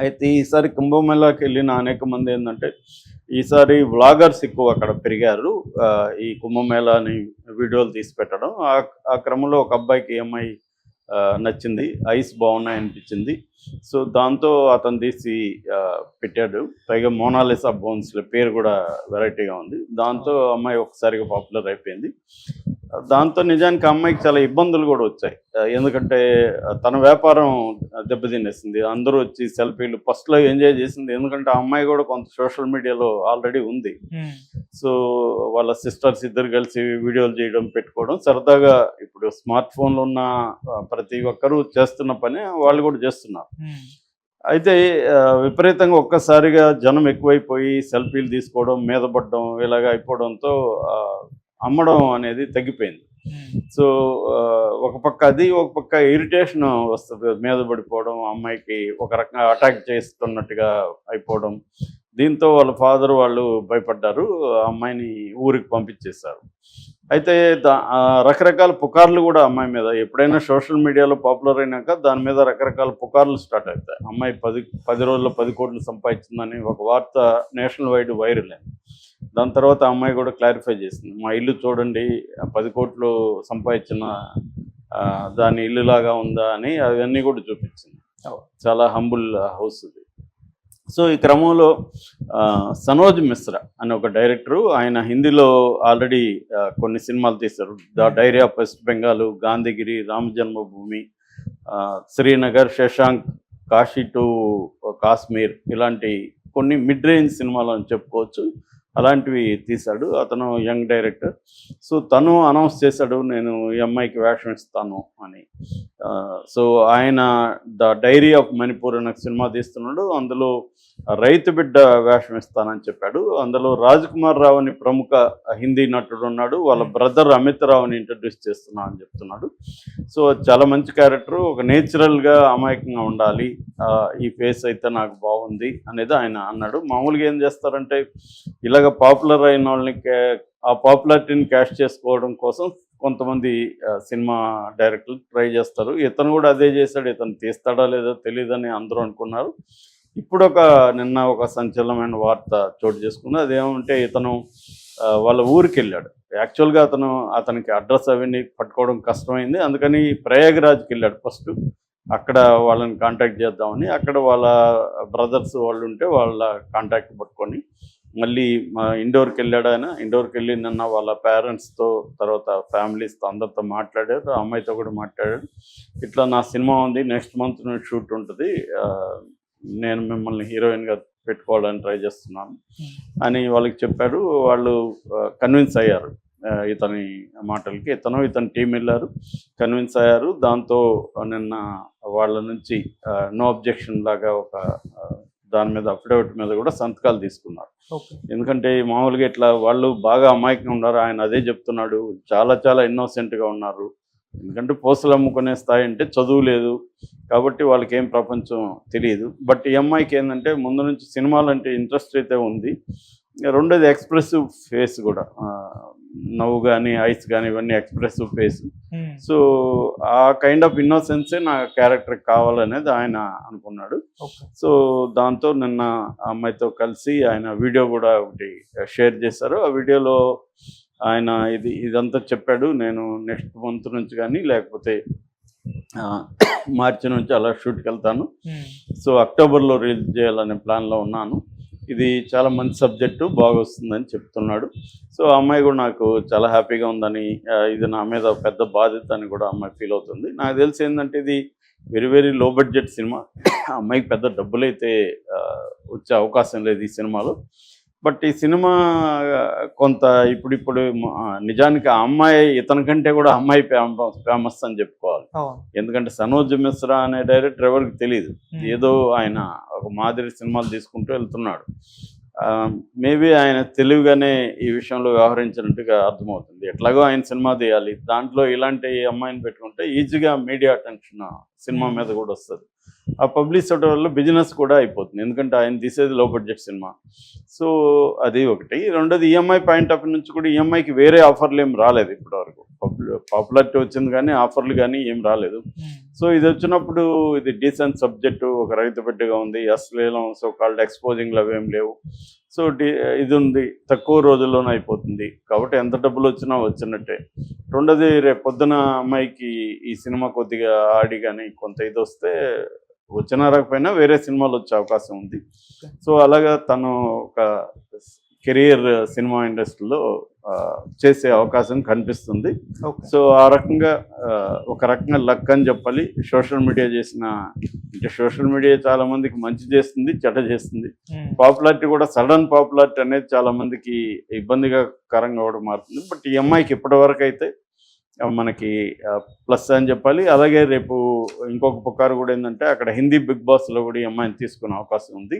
అయితే ఈసారి కుంభమేళాకి వెళ్ళిన అనేక మంది ఏంటంటే ఈసారి వ్లాగర్స్ ఎక్కువ అక్కడ పెరిగారు. ఈ కుంభమేళాని వీడియోలు తీసి పెట్టడం. ఆ- క్రమంలో ఒక అబ్బాయికి అమ్మాయి ఆ, నచ్చింది. ఐస్ బాగున్నాయి అనిపించింది. సో దాంతో అతను తీసి పెట్టాడు. పైగా మోనాలిసా బోన్స్ల పేరు కూడా వెరైటీగా ఉంది. దాంతో అమ్మాయి ఒకసారిగా పాపులర్ అయిపోయింది. దాంతో నిజానికి అమ్మాయికి చాలా ఇబ్బందులు కూడా వచ్చాయి. ఎందుకంటే తన వ్యాపారం దెబ్బతినేసింది. అందరూ వచ్చి సెల్ఫీలు ఫస్ట్లో ఎంజాయ్ చేసింది. ఎందుకంటే ఆ అమ్మాయి కూడా కొంత సోషల్ మీడియాలో ఆల్రెడీ ఉంది. సో వాళ్ళ సిస్టర్స్ ఇద్దరు కలిసి వీడియోలు చేయడం పెట్టుకోవడం సరదాగా ఇప్పుడు స్మార్ట్ ఫోన్లు ఉన్న ప్రతి ఒక్కరూ చేస్తున్న పని వాళ్ళు కూడా చేస్తున్నారు. అయితే విపరీతంగా ఒక్కసారిగా జనం ఎక్కువైపోయి సెల్ఫీలు తీసుకోవడం మీద పడడం ఇలాగ అయిపోవడంతో అమ్మడం అనేది తగ్గిపోయింది. సో ఒక పక్క అది ఒక పక్క ఇరిటేషన్ వస్తుంది మీద పడిపోవడం అమ్మాయికి ఒక రకంగా అటాక్ చేస్తున్నట్టుగా అయిపోవడం. దీంతో వాళ్ళ ఫాదర్ వాళ్ళు భయపడ్డారు అమ్మాయిని ఊరికి పంపించేశారు. అయితే రకరకాల పుకార్లు కూడా అమ్మాయి మీద ఎప్పుడైనా సోషల్ మీడియాలో పాపులర్ అయినాక దాని మీద రకరకాల పుకార్లు స్టార్ట్ అవుతాయి. అమ్మాయి పది పది రోజుల్లో పది కోట్లు సంపాదించిందని ఒక వార్త నేషనల్ వైడ్ వైరల్ అయింది. దాని తర్వాత ఆ అమ్మాయి కూడా క్లారిఫై చేసింది. మా ఇల్లు చూడండి పది కోట్లు సంపాదించిన దాని ఇల్లులాగా ఉందా అని అవన్నీ కూడా చూపించింది. చాలా హంబుల్ హౌస్ ఇది. సో ఈ క్రమంలో సనోజ్ మిశ్రా అనే ఒక డైరెక్టరు ఆయన హిందీలో ఆల్రెడీ కొన్ని సినిమాలు తీశారు. The diary of West Bengal Gandhigiri Rama Janmabhoomi Srinagar Shashank Kashi to Kashmir ఇలాంటి కొన్ని మిడ్ రేంజ్ సినిమాలు అని చెప్పుకోవచ్చు. అలాంటివి తీశాడు. అతను యంగ్ డైరెక్టర్. సో తను అనౌన్స్ చేశాడు నేను ఈ అమ్మాయికి వేషం ఇస్తాను అని. సో ఆయన ద డైరీ ఆఫ్ మణిపూర్ అనే సినిమా తీస్తున్నాడు. అందులో రైతు బిడ్డ వేషం ఇస్తానని చెప్పాడు. అందులో రాజ్ కుమార్ రావు అని ప్రముఖ హిందీ నటుడు ఉన్నాడు. వాళ్ళ బ్రదర్ అమిత్ రావుని ఇంట్రడ్యూస్ చేస్తున్నా అని చెప్తున్నాడు. సో చాలా మంచి క్యారెక్టర్. ఒక నేచురల్గా అమాయకంగా ఉండాలి. ఈ ఫేస్ అయితే నాకు బాగుంది అనేది ఆయన అన్నాడు. మామూలుగా ఏం చేస్తారంటే ఇలాగ పాపులర్ అయిన వాళ్ళని ఆ పాపులారిటీని క్యాష్ చేసుకోవడం కోసం కొంతమంది సినిమా డైరెక్టర్లు ట్రై చేస్తారు. ఇతను కూడా అదే చేశాడు. ఇతను తీస్తాడా లేదో తెలియదని అందరూ అనుకున్నారు. ఇప్పుడు ఒక నిన్న ఒక సంచలనమైన వార్త చోటు చేసుకుంది. అదేమంటే ఇతను వాళ్ళ ఊరికి వెళ్ళాడు. యాక్చువల్గా అతను అతనికి అడ్రస్ అవన్నీ పట్టుకోవడం కష్టమైంది. అందుకని ప్రయాగరాజ్కి వెళ్ళాడు ఫస్ట్. అక్కడ వాళ్ళని కాంటాక్ట్ చేద్దామని అక్కడ వాళ్ళ బ్రదర్స్ వాళ్ళు ఉంటే వాళ్ళ కాంటాక్ట్ పట్టుకొని మళ్ళీ మా ఇండోర్కి వెళ్ళాడు ఆయన. ఇండోర్కి వెళ్ళి నిన్న వాళ్ళ పేరెంట్స్తో తర్వాత ఫ్యామిలీస్తో అందరితో మాట్లాడారు. ఆ అమ్మాయితో కూడా మాట్లాడాడు. ఇట్లా నా సినిమా ఉంది. నెక్స్ట్ మంత్ షూట్ ఉంటుంది. నేను మిమ్మల్ని హీరోయిన్గా పెట్టుకోవాలని ట్రై చేస్తున్నాను. అని వాళ్ళకి చెప్పారు. వాళ్ళు కన్విన్స్ అయ్యారు. ఇతని మాటలకి. ఇతను ఇతని టీం వెళ్ళారు. కన్విన్స్ అయ్యారు. దాంతో నిన్న వాళ్ళ నుంచి నో అబ్జెక్షన్ లాగా ఒక దాని మీద అఫిడవిట్ మీద కూడా సంతకాలు తీసుకున్నారు. ఎందుకంటే మామూలుగా ఇట్లా వాళ్ళు బాగా అమాయకంగా ఉన్నారు. ఆయన అదే చెప్తున్నాడు. చాలా చాలా ఇన్నోసెంట్గా ఉన్నారు. ఎందుకంటే పోస్టులు అమ్ముకునే స్థాయి అంటే చదువు లేదు. కాబట్టి వాళ్ళకి ఏం ప్రపంచం తెలియదు. బట్ ఈ అమ్మాయికి ఏంటంటే ముందు నుంచి సినిమాలు అంటే ఇంట్రెస్ట్ అయితే ఉంది. రెండోది ఎక్స్ప్రెసివ్ ఫేస్ కూడా. నవ్వు కానీ ఐస్ కానీ ఇవన్నీ ఎక్స్ప్రెసివ్ ఫేస్ సో ఆ కైండ్ ఆఫ్ ఇన్నోసెన్సే నా క్యారెక్టర్ కావాలనేది ఆయన అనుకున్నాడు. సో దాంతో నిన్న అమ్మాయితో కలిసి ఆయన వీడియో కూడా ఒకటి షేర్ చేశారు. ఆ వీడియోలో ఆయన ఇది ఇదంతా చెప్పాడు. నేను నెక్స్ట్ మంత్ నుంచి కానీ లేకపోతే మార్చి నుంచి అలా షూట్కి వెళ్తాను. సో అక్టోబర్లో రిలీజ్ చేయాలనే ప్లాన్లో ఉన్నాను. ఇది చాలా మంచి సబ్జెక్టు బాగా వస్తుందని చెప్తున్నాడు. సో ఆ అమ్మాయి కూడా నాకు చాలా హ్యాపీగా ఉందని ఇది నా మీద పెద్ద బాధ్యత అని కూడా అమ్మాయి ఫీల్ అవుతుంది. నాకు తెలిసి ఏంటంటే ఇది వెరీ వెరీ లో బడ్జెట్ సినిమా. ఆ అమ్మాయికి పెద్ద డబ్బులు అయితే వచ్చే అవకాశం లేదు ఈ సినిమాలో. బట్ ఈ సినిమా కొంత ఇప్పుడు ఇప్పుడు మ- ఆ, నిజానికి ఆ అమ్మాయి ఇతని కంటే కూడా అమ్మాయి ఫేమస్ ఫేమస్ అని చెప్పుకోవాలి. ఎందుకంటే సనోజ్ మిశ్రా అనే డైరెక్టర్ ఎవరికి తెలియదు ఏదో ఆయన ఒక మాదిరి సినిమాలు తీసుకుంటూ వెళ్తున్నాడు. మేబీ ఆయన తెలివిగానే ఈ విషయంలో వ్యవహరించినట్టుగా అర్థమవుతుంది. ఎట్లాగో ఆయన సినిమా తీయాలి. దాంట్లో ఇలాంటి అమ్మాయిని పెట్టుకుంటే ఈజీగా మీడియా అటెన్షన్ సినిమా మీద కూడా వస్తుంది. ఆ పబ్లిసిటీ వల్ల బిజినెస్ కూడా అయిపోతుంది. ఎందుకంటే ఆయన తీసేది లో బడ్జెట్ సినిమా. సో అది ఒకటి. రెండోది ఈఎంఐ పాయింట్ ఆఫ్ నుంచి కూడా ఈఎంఐకి వేరే ఆఫర్లు ఏం రాలేదు. ఇప్పటివరకు పాపులారిటీ వచ్చింది కానీ ఆఫర్లు కానీ ఏం రాలేదు. సో ఇది వచ్చినప్పుడు ఇది డీసెంట్ సబ్జెక్టు ఒక రైతు బిడ్డగా ఉంది అశ్లీలం సో కాల్డ్ ఎక్స్పోజింగ్లు అవేం లేవు. సో ఇది ఉంది తక్కువ రోజుల్లోనే అయిపోతుంది. కాబట్టి ఎంత డబ్బులు వచ్చినా వచ్చినట్టే. రెండోది రేపు పొద్దున అమ్మాయికి ఈ సినిమా కొద్దిగా ఆడి కానీ కొంత ఇది వస్తే వచ్చినా రాకపోయినా వేరే సినిమాలు వచ్చే అవకాశం ఉంది. సో అలాగా తను ఒక కెరియర్ సినిమా ఇండస్ట్రీలో చేసే అవకాశం కనిపిస్తుంది. సో ఆ రకంగా ఒక రకంగా లక్ అని చెప్పాలి. సోషల్ మీడియా చేసిన అంటే సోషల్ మీడియా చాలా మందికి మంచి చేస్తుంది చెడ్డ చేస్తుంది. పాపులారిటీ కూడా సడన్ పాపులారిటీ అనేది చాలా మందికి ఇబ్బందిగా కరంగా కూడా మారుతుంది. బట్ ఈ అమ్మాయికి ఇప్పటి వరకు అయితే మనకి ప్లస్ అని చెప్పాలి. అలాగే రేపు ఇంకొక పుకారు కూడా ఏంటంటే అక్కడ హిందీ బిగ్ బాస్లో కూడా ఈ అమ్మాయిని తీసుకునే అవకాశం ఉంది.